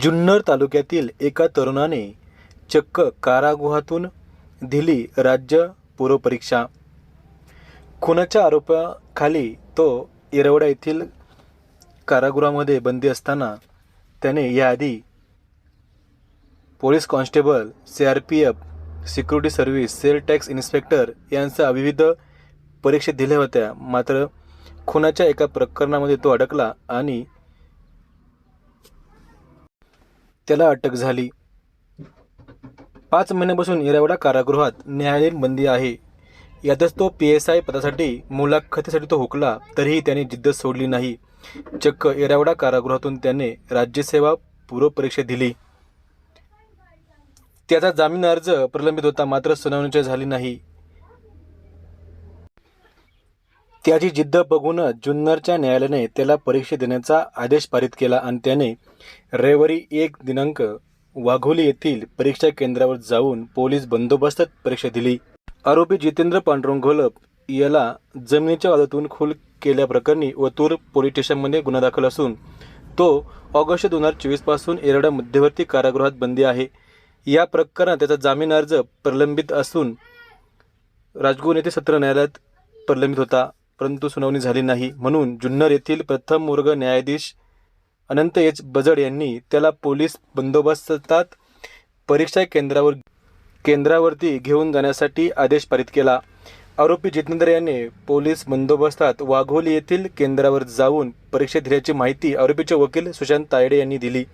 जुन्नर तालुक्यातील एका तरुणाने चक्क कारागृहातून दिली राज्य पूर्वपरीक्षा खुनाच्या आरोपाखाली तो येरवडा येथील कारागृहामध्ये बंदी असताना त्याने याआधी police constable C R P F security service sale tax inspector यांच्या विविध परीक्षा दिल्या होत्या. मात्र खुनाच्या एका प्रकरणामध्ये तो अडकला आणि त्याला अटक झाली. पाच महिन्यापासून येरवडा कारागृहात न्यायालयीन बंदी आहे. यातच तो पी एस आय पदासाठी मुलाखतीसाठी तो हुकला तरीही त्याने जिद्द सोडली नाही. चक्क येरवडा कारागृहातून त्याने राज्यसेवा पूर्वपरीक्षा दिली. त्याचा जामीन अर्ज प्रलंबित होता मात्र सुनावणीच्या झाली नाही. त्याची जिद्द बघूनच जुन्नरच्या न्यायालयाने त्याला परीक्षा देण्याचा आदेश पारित केला आणि त्याने रविवारी एक दिनांक वाघोली येथील परीक्षा केंद्रावर जाऊन पोलीस बंदोबस्तात परीक्षा दिली. आरोपी जितेंद्र पांडुरंग घोलप याला जमिनीच्या वादातून खुल केल्याप्रकरणी वतूर पोलीस स्टेशनमध्ये गुन्हा दाखल असून तो ऑगस्ट दोन हजार चोवीसपासून एरडा मध्यवर्ती कारागृहात बंदी आहे. या प्रकरणात त्याचा जामीन अर्ज प्रलंबित असून राजगुन येथे सत्र न्यायालयात प्रलंबित होता. परंतु सुनावणी झाली नाही. म्हणून जुन्नर येथील प्रथम वर्ग न्यायाधीश अनंत एच. बजड यांनी त्याला पोलीस बंदोबस्तात परीक्षा केंद्रावर केंद्रावरती घेऊन जाण्यासाठी आदेश पारित केला. आरोपी जितेंद्र याने पोलीस बंदोबस्तात वाघोली येथील केंद्रावर जाऊन परीक्षा दिल्याची माहिती आरोपीचे वकील सुशांत तायडे यांनी दिली.